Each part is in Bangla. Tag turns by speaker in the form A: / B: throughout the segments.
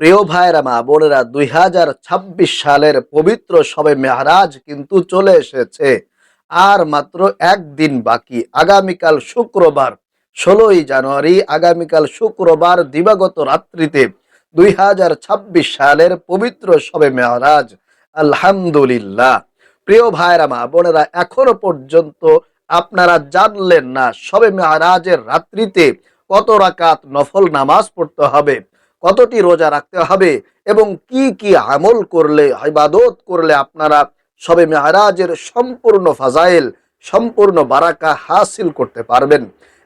A: প্রিয় ভাইরা মা বোনেরা, দুই হাজার ছাব্বিশ সালের পবিত্র সবে মেহারাজ কিন্তু চলে এসেছে। আর মাত্র একদিন বাকি। আগামীকাল শুক্রবার, ষোলোই জানুয়ারি, আগামীকাল শুক্রবার দিবাগত রাত্রিতে দুই হাজার ছাব্বিশ সালের পবিত্র সবে মেহারাজ। আলহামদুলিল্লাহ। প্রিয় ভাইরা মা বোনেরা, এখনও পর্যন্ত আপনারা জানলেন না সবে মেহারাজের রাত্রিতে কত রাকাত নফল নামাজ পড়তে হবে। কতটি রোজা রাখতে হবে এবং কি কি আমল করলে, ইবাদত করলে আপনারা সবে মেহারাজের সম্পূর্ণ ফাজাইল, সম্পূর্ণ বারাকা হাসিল করতে পারবেন।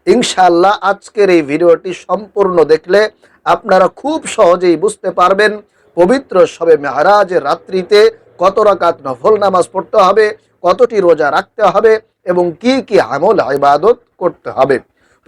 A: ইনশাআল্লাহ আজকের এই ভিডিওটি সম্পূর্ণ দেখলে আপনারা খুব সহজেই বুঝতে পারবেন পবিত্র সবে মেহারাজের রাত্রিতে কত রাকাত নফল নামাজ পড়তে হবে, কতটি রোজা রাখতে হবে এবং কি কি আমল, ইবাদত করতে হবে।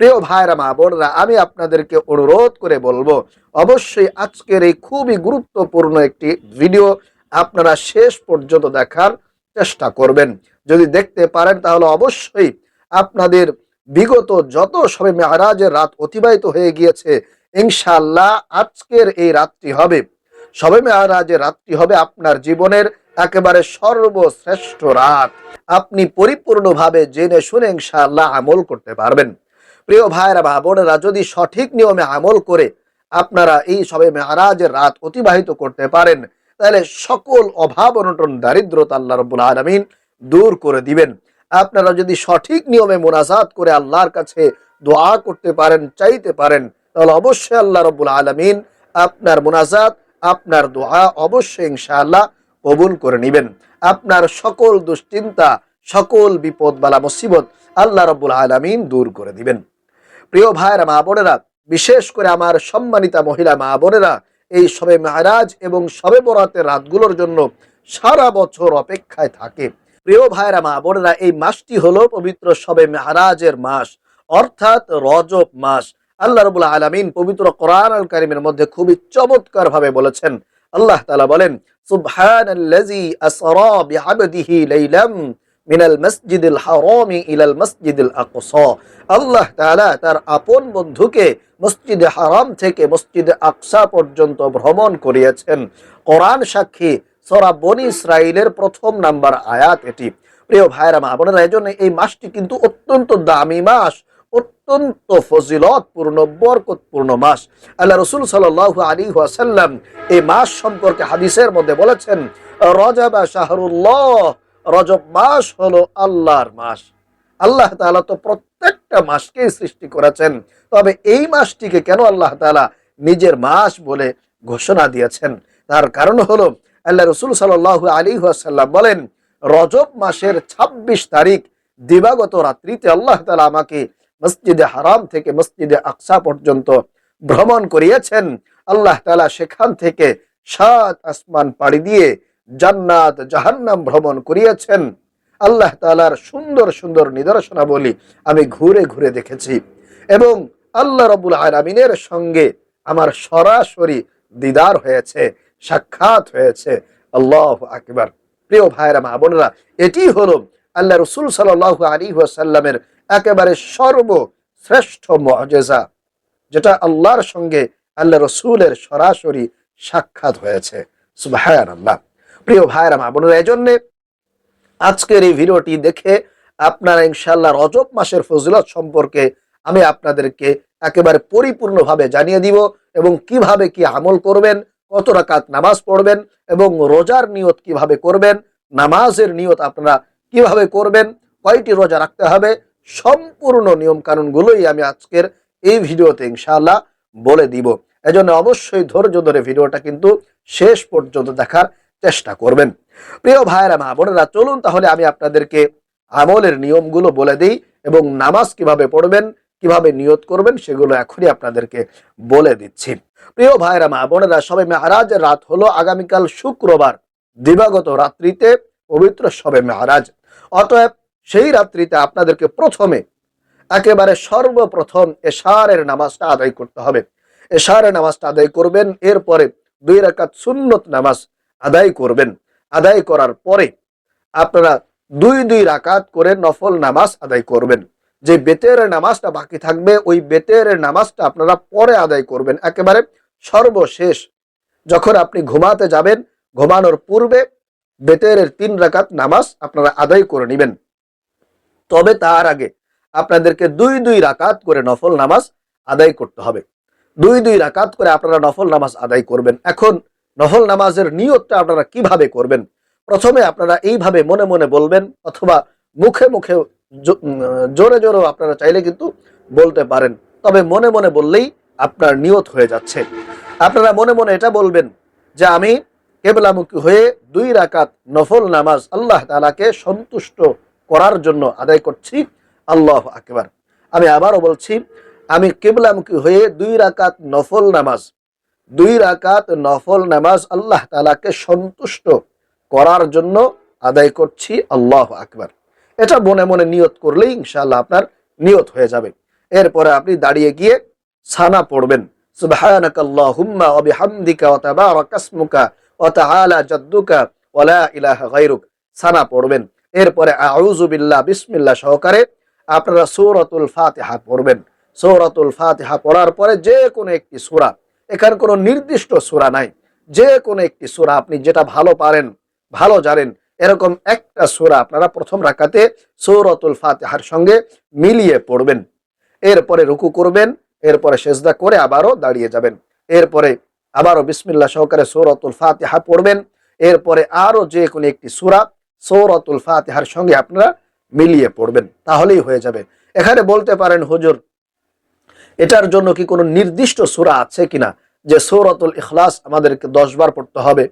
A: প্রিয় ভাইরা, মা বোনরা, আমি আপনাদেরকে অনুরোধ করে বলব, অবশ্যই আজকের এই খুবই গুরুত্বপূর্ণ একটি ভিডিও আপনারা শেষ পর্যন্ত দেখার চেষ্টা করবেন। যদি দেখতে পারেন, তাহলে অবশ্যই আপনাদের বিগত যত সবে মেহারাজের রাত অতিবাহিত হয়ে গিয়েছে ইনশাল্লাহ আজকের এই রাতটি হবে। সবে মেহারাজের রাতটি হবে আপনার জীবনের একেবারে সর্বশ্রেষ্ঠ রাত। আপনি পরিপূর্ণভাবে জেনে শুনে ইনশাআল্লাহ আমল করতে পারবেন। প্রিয় ভাইরা বা বোনেরা, যদি সঠিক নিয়মে আমল করে আপনারা এই সবে মেহারাজের রাত অতিবাহিত করতে পারেন, তাহলে সকল অভাব, অনটন, দারিদ্রতা আল্লাহ রব্বুল আলমিন দূর করে দিবেন। আপনারা যদি সঠিক নিয়মে মোনাজাত করে আল্লাহর কাছে দোয়া করতে পারেন, চাইতে পারেন, তাহলে অবশ্যই আল্লাহ রব্বুল আলমিন আপনার মোনাজাত, আপনার দোয়া অবশ্যই ইনশাআল্লাহ কবুল করে নেবেন। আপনার সকল দুশ্চিন্তা, সকল বিপদ বালা মুসিবত আল্লাহ রব্বুল আলমিন দূর করে দিবেন। প্রিয় ভাইয়েরা, মা বোনেরা, বিশেষ করে আমার সম্মানিতা মহিলা মা বোনেরা, এই সবে মেহারাজ এবং সবে বরাতের রাতগুলোর জন্য সারা বছর অপেক্ষায় থাকে। প্রিয় ভাইরা মা বোনেরা, এই মাসটি হলো পবিত্র সবে মেহারাজের মাস, অর্থাৎ রজব মাস। আল্লাহ রবুল আলমিন পবিত্র কোরআন আল কারিমের মধ্যে খুবই চমৎকার ভাবে বলেছেন। আল্লাহ তালা বলেন লাইলাম মিনাল মসজিদুল হারামি ইলাল মসজিদুল আকসা। আল্লাহ তাআলা তার আপন বন্ধুকে মসজিদে হারাম থেকে মসজিদে আকসা পর্যন্ত ভ্রমণ করিয়েছেন। কোরআন সাক্ষী সরা বনি ইসরাইলের প্রথম নাম্বার আয়াত এটি। প্রিয় ভাইরা মা বোনেরা এই জন্য এই মাসটি কিন্তু অত্যন্ত দামি মাস, অত্যন্ত ফজিলতপূর্ণ, বরকতপূর্ণ মাস। আল্লাহ রসুল সাল আলী ওয়াসাল্লাম এই মাস সম্পর্কে হাদিসের মধ্যে বলেছেন, রজাবা শাহরুল্লাহ রজব মাস হলো আল্লাহর মাস। আল্লাহ তাআলা তো প্রত্যেকটা মাসকেই সৃষ্টি করেছেন। তবে এই মাসটিকে কেন আল্লাহ তাআলা নিজের মাস বলে ঘোষণা দিয়েছেন? তার কারণ হলো, আল্লাহ রসুল সাল আলী ওয়াসাল্লাম বলেন, রজব মাসের ২৬ তারিখ দিবাগত রাত্রিতে আল্লাহ তালা আমাকে মসজিদে হারাম থেকে মসজিদে আকসা পর্যন্ত ভ্রমণ করিয়েছেন। আল্লাহ তালা সেখান থেকে সাত আসমান পাড়ি দিয়ে জান্নাত, জাহান্নাম ভ্রমণ করিয়েছেন। আল্লাহ তালার সুন্দর সুন্দর নিদর্শনাবলী আমি ঘুরে ঘুরে দেখেছি। এবং আল্লাহ রবুল আলমিনের সঙ্গে আমার সরাসরি দিদার হয়েছে, সাক্ষাৎ হয়েছে। আল্লাহ আকবার। প্রিয় ভাইরা মা বোনেরা, এটি হলো আল্লাহ রসুল সাল আলী সাল্লামের একেবারে সর্বশ্রেষ্ঠ মজেজা যেটা আল্লাহর সঙ্গে আল্লাহ রসুলের সরাসরি সাক্ষাৎ হয়েছে। সুবাহান আল্লাহ প্রিয় ভাইরা মা বোনেরা এই জন্যে আজকের এই ভিডিওটি দেখে আপনারা ইনশাল্লাহ রজব মাসের ফজিলত সম্পর্কে আমি আপনাদেরকে একেবারে পরিপূর্ণভাবে জানিয়ে দিব এবং কীভাবে কি আমল করবেন, কত রাকাত নামাজ পড়বেন এবং রোজার নিয়ত কীভাবে করবেন, নামাজের নিয়ত আপনারা কীভাবে করবেন, কয়টি রোজা রাখতে হবে, সম্পূর্ণ নিয়ম কানুনগুলোই আমি আজকের এই ভিডিওতে ইনশাআল্লাহ বলে দিব। এজন্য অবশ্যই ধৈর্য ধরে ভিডিওটা কিন্তু শেষ পর্যন্ত দেখার চেষ্টা করবেন। প্রিয় ভাইয়েরা, মা বোনেরা, চলুন তাহলে আমি আপনাদেরকে আমলের নিয়মগুলো বলে দিই এবং নামাজ কীভাবে পড়বেন, কীভাবে নিয়ত করবেন সেগুলো এখনই আপনাদেরকে বলে দিচ্ছি। প্রিয় ভাইরা মা বোনেরা, সবে মেহারাজের রাত হলো আগামীকাল শুক্রবার, দিবাগত রাত্রিতে পবিত্র সবে মেহারাজ। অতএব সেই রাত্রিতে আপনাদেরকে প্রথমে একেবারে সর্বপ্রথম এশারের নামাজটা আদায় করতে হবে। এশারের নামাজটা আদায় করবেন, এরপরে দুই রাকাত সুন্নত নামাজ আদায় করবেন। আদায় করার পরে আপনারা দুই দুই রাকাত করে নফল নামাজ আদায় করবেন। যে বেতের নামাজটা বাকি থাকবে, ওই বেতের নামাজটা আপনারা পরে আদায় করবেন। একেবারে সর্বশেষ। যখন আপনি ঘুমাতে যাবেন, ঘুমানোর পূর্বে বেতের তিন রাকাত নামাজ আপনারা আদায় করে নেবেন। তবে তার আগে আপনাদেরকে দুই দুই রাকাত করে নফল নামাজ আদায় করতে হবে। দুই দুই রাকাত করে আপনারা নফল নামাজ আদায় করবেন। এখন নফল নামাজের নিয়তটা আপনারা কীভাবে করবেন? প্রথমে আপনারা এইভাবে মনে মনে বলবেন অথবা মুখে মুখে জোরে জোরেও আপনারা চাইলে কিন্তু বলতে পারেন। তবে মনে মনে বললেই আপনার নিয়ত হয়ে যাচ্ছে। আপনারা মনে মনে এটা বলবেন যে আমি কেবলামুখী হয়ে দুই রাকাত নফল নামাজ আল্লাহ তালাকে সন্তুষ্ট করার জন্য আদায় করছি। আল্লাহ আকবার। আমি আবারও বলছি, আমি কেবলামুখী হয়ে দুই রাকাত নফল নামাজ দুই রাকাত নফল নামাজ আল্লাহ তালাকে সন্তুষ্ট করার জন্য আদায় করছি, আল্লাহ আকবার। এটা মনে মনে নিয়ত করলেই ইনশাল্লাহ আপনার নিয়ত হয়ে যাবে। এরপরে আপনি দাঁড়িয়ে গিয়ে সানা পড়বেন। বিহামদিকা ওয়া তাবারাকা ইসমুকা ওয়া তাআলা জাদ্দুকা ওয়া লা ইলাহা সানা পড়বেন। এরপরে আউযু বিল্লাহ, বিসমিল্লাহ সহকারে আপনারা সূরাতুল ফাতিহা পড়বেন। সূরাতুল ফাতিহা পড়ার পরে যে কোনো একটি সূরা এখানে কোনো নির্দিষ্ট সূরা নাই। যে কোনো একটি সূরা আপনি যেটা ভালো পারেন, ভালো জানেন, এরকম একটা সূরা আপনারা প্রথম রাকাতে সূরাতুল ফাতিহার সঙ্গে মিলিয়ে পড়বেন। এরপরে রুকু করবেন, এরপরে সেজদা করে আবারও দাঁড়িয়ে যাবেন। এরপরে আবারও বিসমিল্লাহ সহকারে সৌরতুল ফাতিহা পড়বেন। এরপরে আরও যে কোনো একটি সুরা সৌরতুল ফাতিহার সঙ্গে আপনারা মিলিয়ে পড়বেন। তাহলেই হয়ে যাবে। এখানে বলতে পারেন, হুজুর এটার জন্য কি কোনো নির্দিষ্ট সূরা আছে কিনা? যে সৌরতুল ইখলাস আমাদেরকে দশ বার পড়তে হবে।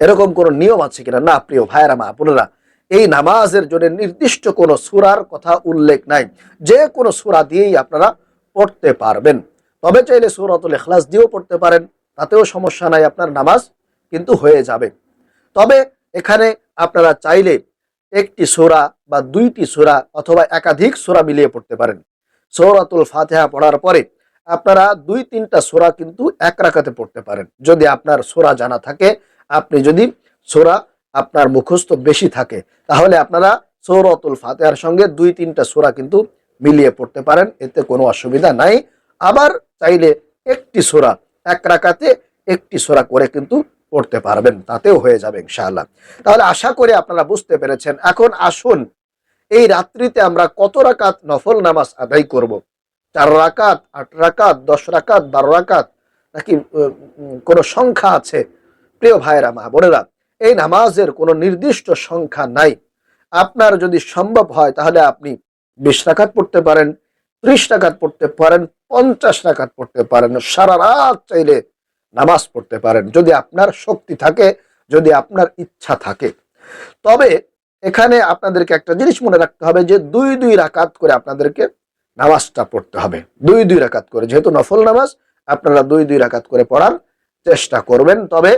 A: এরকম কোনো নিয়ম আছে কিনা? না, প্রিয় ভাইয়েরা, মা বোনেরা, এই নামাজের জন্য নির্দিষ্ট কোনো সুরার কথা উল্লেখ নাই। যে কোনো সুরা দিয়েই আপনারা পড়তে পারবেন। তবে চাইলে সুরাতুল ইখলাস দিয়েও পড়তে পারেন। তাতেও সমস্যা নাই, আপনার নামাজ কিন্তু হয়ে যাবে। তবে এখানে আপনারা চাইলে একটি সুরা বা দুইটি সুরা অথবা একাধিক সুরা মিলিয়ে পড়তে পারেন। সৌরাতুল ফাতেহা পড়ার পরে আপনারা দুই তিনটা সোরা কিন্তু এক রাখাতে পড়তে পারেন। যদি আপনার সোরা জানা থাকে, আপনি যদি সোরা আপনার মুখস্থ বেশি থাকে, তাহলে আপনারা সৌরতুল ফাতেহার সঙ্গে দুই তিনটা সোরা কিন্তু মিলিয়ে পড়তে পারেন, এতে কোনো অসুবিধা নাই। আবার চাইলে একটি সোরা এক রাখাতে একটি সোরা করে কিন্তু পড়তে পারবেন, তাতেও হয়ে যাবে ইনশাআল্লাহ। তাহলে আশা করি আপনারা বুঝতে পেরেছেন। এখন আসুন এই রাত্রিতে আমরা কত রাকাত নফল নামাজ আদায় করব? চার রাকাত, আট রাকাত, দশ রাকাত, বারো রাকাত, নাকি কোনো সংখ্যা আছে? প্রিয় ভাইয়েরা, মা বোনেরা, এই নামাজের কোনো নির্দিষ্ট সংখ্যা নাই। আপনার যদি সম্ভব হয়, তাহলে আপনি বিশ রাকাত পড়তে পারেন, ত্রিশ রাকাত পড়তে পারেন, পঞ্চাশ রাকাত পড়তে পারেন, সারা রাত চাইলে নামাজ পড়তে পারেন। যদি আপনার শক্তি থাকে, যদি আপনার ইচ্ছা থাকে। তবে এখানে আপনাদেরকে একটা জিনিস মনে রাখতে হবে যে দুই দুই রাকাত করে আপনাদেরকে নামাজটা পড়তে হবে। দুই দুই রাকাত করে, যেহেতু নফল নামাজ, আপনারা দুই দুই রাকাত করে পড়ার চেষ্টা করবেন। তবে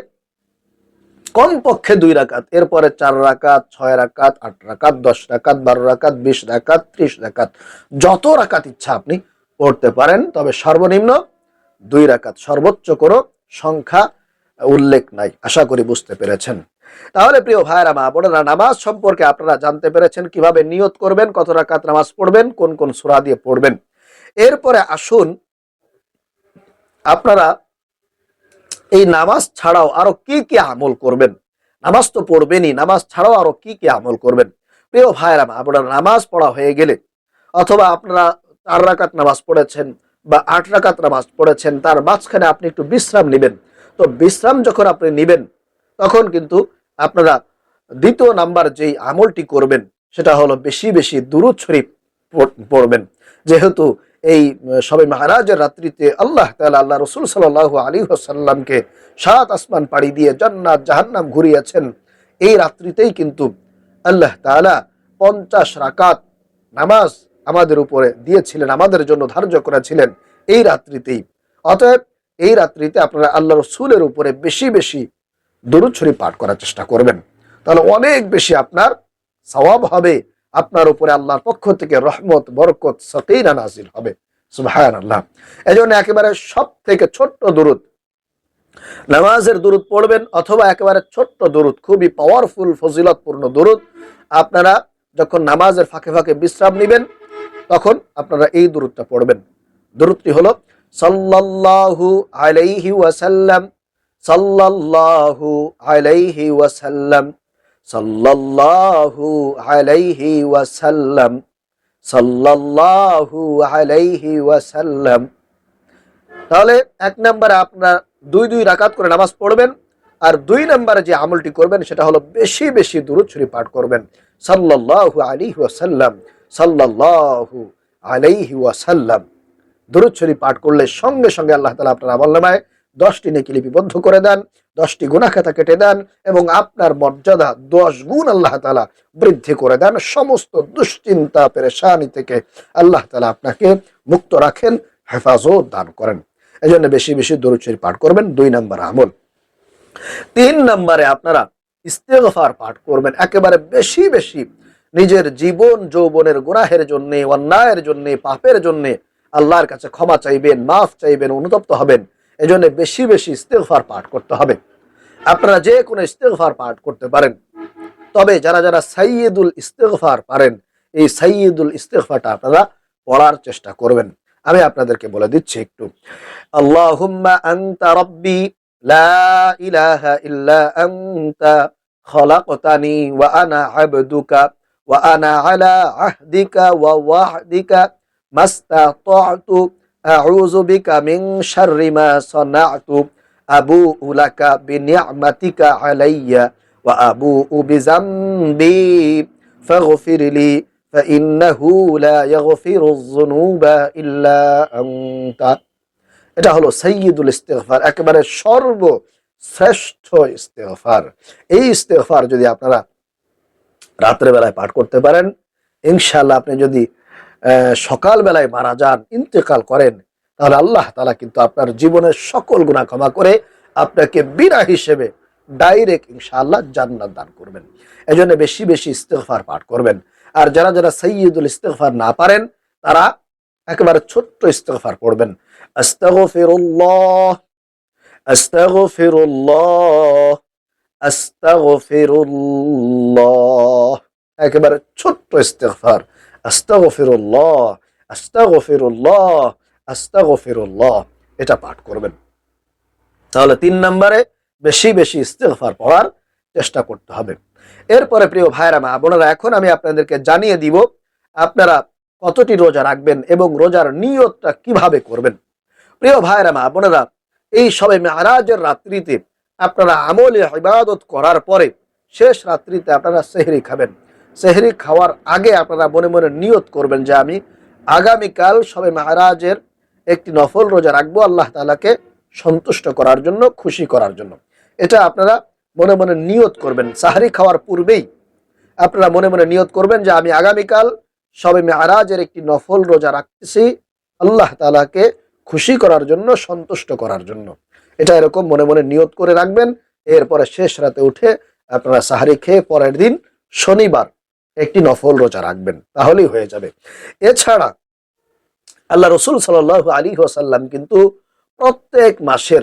A: কমপক্ষে দুই রাকাত, এরপরে চার রাকাত, ছয় রাকাত, আট রাকাত, দশ রাকাত, বারো রাকাত, বিশ রাকাত, ত্রিশ রাকাত, যত রাকাত ইচ্ছা আপনি পড়তে পারেন। তবে সর্বনিম্ন দুই রাকাত সর্বোচ্চ কোনো সংখ্যা উল্লেখ নাই। আশা করি বুঝতে পেরেছেন। তাহলে প্রিয় ভাইরা মা বোনেরা, নামাজ সম্পর্কে আপনারা জানতে পেরেছেন কীভাবে নিয়ত করবেন, কত রাকাত নামাজ পড়বেন, কোন কোন সূরা দিয়ে পড়বেন। এরপরে আসুন, আপনারা এই নামাজ ছাড়াও আরও কি কি আমল করবেন। নামাজ তো পড়বেনই, নামাজ ছাড়াও আরও কি কি আমল করবেন। প্রিয় ভাইরা আপনারা নামাজ পড়া হয়ে গেলে অথবা আপনারা চার রাকাত নামাজ পড়েছেন বা আট রাকাত নামাজ পড়েছেন, তার মাঝখানে আপনি একটু বিশ্রাম নেবেন। তো বিশ্রাম যখন আপনি নেবেন, তখন কিন্তু আপনারা দ্বিতীয় নাম্বার যেই আমলটি করবেন, সেটা হলো বেশি বেশি দুরুদ শরীফ পড়- পড়বেন। যেহেতু এই সবে মহারাজের রাত্রিতে আল্লাহ তাআলা, আল্লাহ রসুল সাল্লাহ আলী সাল্লামকে সাত আসমান পাড়ি দিয়ে জান্নাত, জাহান্নাম ঘুরিয়েছেন, এই রাত্রিতেই কিন্তু আল্লাহ তাআলা পঞ্চাশ রাকাত নামাজ আমাদের উপরে দিয়েছিলেন, আমাদের জন্য ধার্য করেছিলেন এই রাত্রিতেই। অতএব এই রাত্রিতে আপনারা আল্লাহ রসুলের উপরে বেশি বেশি দরুদ শরীফ পাঠ করার চেষ্টা করবেন। তাহলে অনেক বেশি আপনার সওয়াব হবে, আপনার উপরে আল্লাহর পক্ষ থেকে রহমত, বরকত সকিনা নাজিল হবে। সুবহান আল্লাহ এজন্য একেবারে সব থেকে ছোট্ট দরুদ, নামাজের দরুদ পড়বেন অথবা একেবারে ছোট্ট দরুদ, খুবই পাওয়ারফুল ফজিলতপূর্ণ দরুদ। আপনারা যখন নামাজের ফাঁকে ফাঁকে বিশ্রাম নেবেন, তখন আপনারা এই দরুদটা পড়বেন। দরুদটি হলো সাল্লাল্লাহু আলাইহি ওয়াসাল্লাম সাল্লাল্লাহু আলাইহি ওয়াসাল্লাম, সাল্লাল্লাহু আলাইহি ওয়াসাল্লাম, সাল্লাল্লাহু আলাইহি ওয়াসাল্লাম। তাহলে এক নম্বরে আপনার দুই দুই রাকাত করে নামাজ পড়বেন আর দুই নম্বরে যে আমলটি করবেন সেটা হলো বেশি বেশি দূরত শরীফ পাঠ করবেন। সাল্লাল্লাহু আলাইহি ওয়াসাল্লাম, সাল্লাল্লাহু আলাইহি ওয়াসাল্লাম। দরুদ শরীফ পাঠ করলে সঙ্গে সঙ্গে আল্লাহ তালা আপনার আমল নামায় দশটি নেকি লিপিবদ্ধ করে দেন, দশটি গুণাখাতা কেটে দেন এবং আপনার মর্যাদা দশ গুণ আল্লাহ তালা বৃদ্ধি করে দেন। সমস্ত দুশ্চিন্তা, পেরেশানি থেকে আল্লাহ তালা আপনাকে মুক্ত রাখেন, হেফাজত দান করেন। এই জন্য বেশি বেশি দরুদ শরীফ পাঠ করবেন, দুই নম্বর আমল। তিন নম্বরে আপনারা ইস্তেগফার পাঠ করবেন, একেবারে বেশি বেশি নিজের জীবন, যৌবনের গুনাহের জন্যে, অন্যায়ের জন্যে, পাপের জন্যে আল্লাহর কাছে ক্ষমা চাইবেন, মাফ চাইবেন, অনুতপ্ত হবেন। এজন্য বেশি বেশি ইস্তেগফার পাঠ করতে হবে। আপনারা যে কোনো ইস্তেগফার পাঠ করতে পারেন। তবে যারা যারা সাইয়দুল ইস্তেগফার পারেন, এই সাইয়দুল ইস্তেগফারটা আপনারা পড়ার চেষ্টা করবেন। আমি আপনাদেরকে বলে দিচ্ছি একটু। আল্লাহুম্মা আনতা রব্বি লা ইলাহা ইল্লা আনতা খলাকতানি ওয়া আনা আবদুকা ওয়া আনা আলা আহদিকা ওয়া ওয়াহদিকা মাস্তাতাতু আউযু বিকা মিন শাররি মা সানাতু আবুউ লাকা বিনি'মাতিকা আলাইয়া ওয়া আবুউ বিযামবি ফাগফির লি فإنه لا يغفر الذنوب إلا أنت এটা হলো সৈয়দুল ইস্তেগফার একেবারে সর্বশ্রেষ্ঠ ইস্তেগফার এই ইস্তেগফার যদি আপনারা রাত্রে বেলায় পাঠ করতে পারেন ইনশাআল্লাহ আপনি যদি আহ, সকাল বেলায় মারা যান ইন্তেকাল করেন তাহলে আল্লাহ তালা কিন্তু আপনার জীবনের সকল গুণা ক্ষমা করে আপনাকে বিনা হিসেবে ডাইরেক্ট ইনশাআল্লাহ জান্নাত দান করবেন। এই জন্য বেশি বেশি ইস্তেফার পাঠ করবেন। আর যারা যারা সৈয়দুল ইস্তেগফার না পারেন তারা একেবারে ছোট্ট ইস্তেগফার পড়বেন। একেবারে ছোট্ট ইস্তেগফার আস্তাগফিরুল্লাহ আস্তাগফিরুল্লাহ আস্তাগফিরুল্লাহ। এটা পাঠ করবেন। তাহলে তিন নম্বরে বেশি বেশি ইস্তেগফার পড়ার চেষ্টা করতে হবে। এরপরে প্রিয় ভাইরা মা বোনেরা, এখন আমি আপনাদেরকে জানিয়ে দিব, আপনারা কতটি রোজা রাখবেন এবং রোজার নিয়তটা কীভাবে করবেন। প্রিয় ভাইরা মা বোনেরা, এই সবে মেহারাজের রাত্রিতে আপনারা আমলে ইবাদত করার পরে শেষ রাত্রিতে আপনারা সেহরি খাবেন। সেহরি খাওয়ার আগে আপনারা মনে মনে নিয়ত করবেন যে আমি আগামীকাল সবে মেহারাজের একটি নফল রোজা রাখব আল্লাহ তালাকে সন্তুষ্ট করার জন্য, খুশি করার জন্য। এটা আপনারা মনে মনে নিয়ত করবেন। সাহারি খাওয়ার পূর্বেই আপনারা মনে মনে নিয়ত করবেন যে আমি আগামীকাল সবে মেহারাজের একটি নফল রোজা রাখতেছি আল্লাহ তালাকে খুশি করার জন্য, সন্তুষ্ট করার জন্য। এটা এরকম মনে মনে নিয়ত করে রাখবেন। এরপরে শেষ রাতে উঠে আপনারা সাহারি খেয়ে পরের দিন শনিবার একটি নফল রোজা রাখবেন, তাহলেই হয়ে যাবে। এছাড়া আল্লাহ রসুল সাল আলী ওসাল্লাম কিন্তু প্রত্যেক মাসের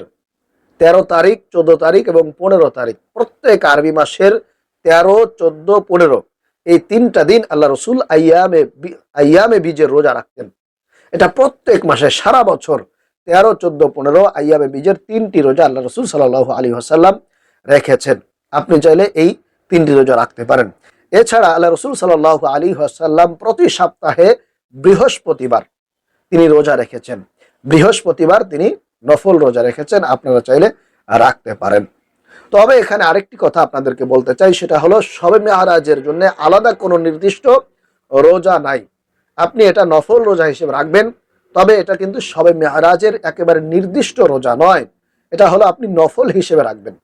A: তেরো তারিখ, চোদ্দ তারিখ এবং পনেরো তারিখ, প্রত্যেক আরবি মাসের তেরো, চোদ্দ, পনেরো, এই তিনটা দিন আল্লাহ রসুল আয়ামে বি- আয়ামে বীজের রোজা রাখতেন। এটা প্রত্যেক মাসে সারা বছর তেরো, চোদ্দ, পনেরো আয়ামে বীজের তিনটি রোজা আল্লাহ রসুল সাল্লাহ আলী আসাল্লাম রেখেছেন। আপনি চাইলে এই তিনটি রোজা রাখতে পারেন। এছাড়া আল্লাহ রসুল সাল্লাহ আলী আসাল্লাম প্রতি সপ্তাহে বৃহস্পতিবার তিনি রোজা রেখেছেন। বৃহস্পতিবার তিনি নফল রোজা রেখেছেন, আপনারা চাইলে রাখতে পারেন। তবে এখানে আরেকটি কথা আপনাদেরকে বলতে চাই, সেটা হলো সবে মেহারাজের জন্য আলাদা কোনো নির্দিষ্ট রোজা নাই। আপনি এটা নফল রোজা হিসেবে রাখবেন, তবে এটা কিন্তু সবে মেহারাজের একেবারে নির্দিষ্ট রোজা নয়। এটা হলো আপনি নফল হিসেবে রাখবেন।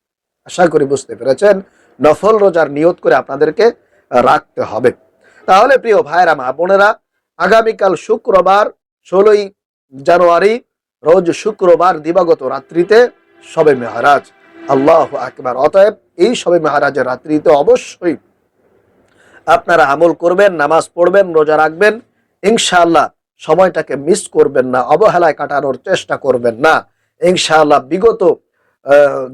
A: আশা করি বুঝতে পেরেছেন। নফল রোজার নিয়ত করে আপনাদেরকে রাখতে হবে। তাহলে প্রিয় ভাইরা মা বোনেরা, আগামীকাল শুক্রবার, ষোলোই জানুয়ারি, রোজ শুক্রবার দিবাগত রাত্রিতে সবে মেহারাজ। আল্লাহ আকবার। অতএব এই সবে মেহারাজের রাত্রিতে অবশ্যই আপনারা আমল করবেন, নামাজ পড়বেন, রোজা রাখবেন। ইনশাআল্লাহ সময়টাকে মিস করবেন না, অবহেলায় কাটানোর চেষ্টা করবেন না। ইনশাআল্লাহ বিগত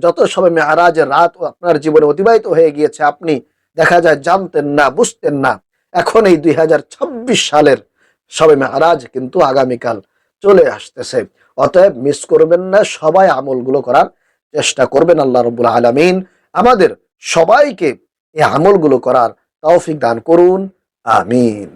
A: যত সবে মেহারাজের রাত আপনার জীবনে অতিবাহিত হয়ে গিয়েছে, আপনি দেখা যায় জানতেন না, বুঝতেন না। এখন এই দুই হাজার ছাব্বিশ সালের সবে মেহারাজ কিন্তু আগামীকাল চলে আসতেছে। অতএব মিস করবেন না, সবাই আমলগুলো করার চেষ্টা করবেন আল্লাহ রবুল আলমিন। আমাদের সবাইকে এই আমলগুলো করার তৌফিক দান করুন। আমিন।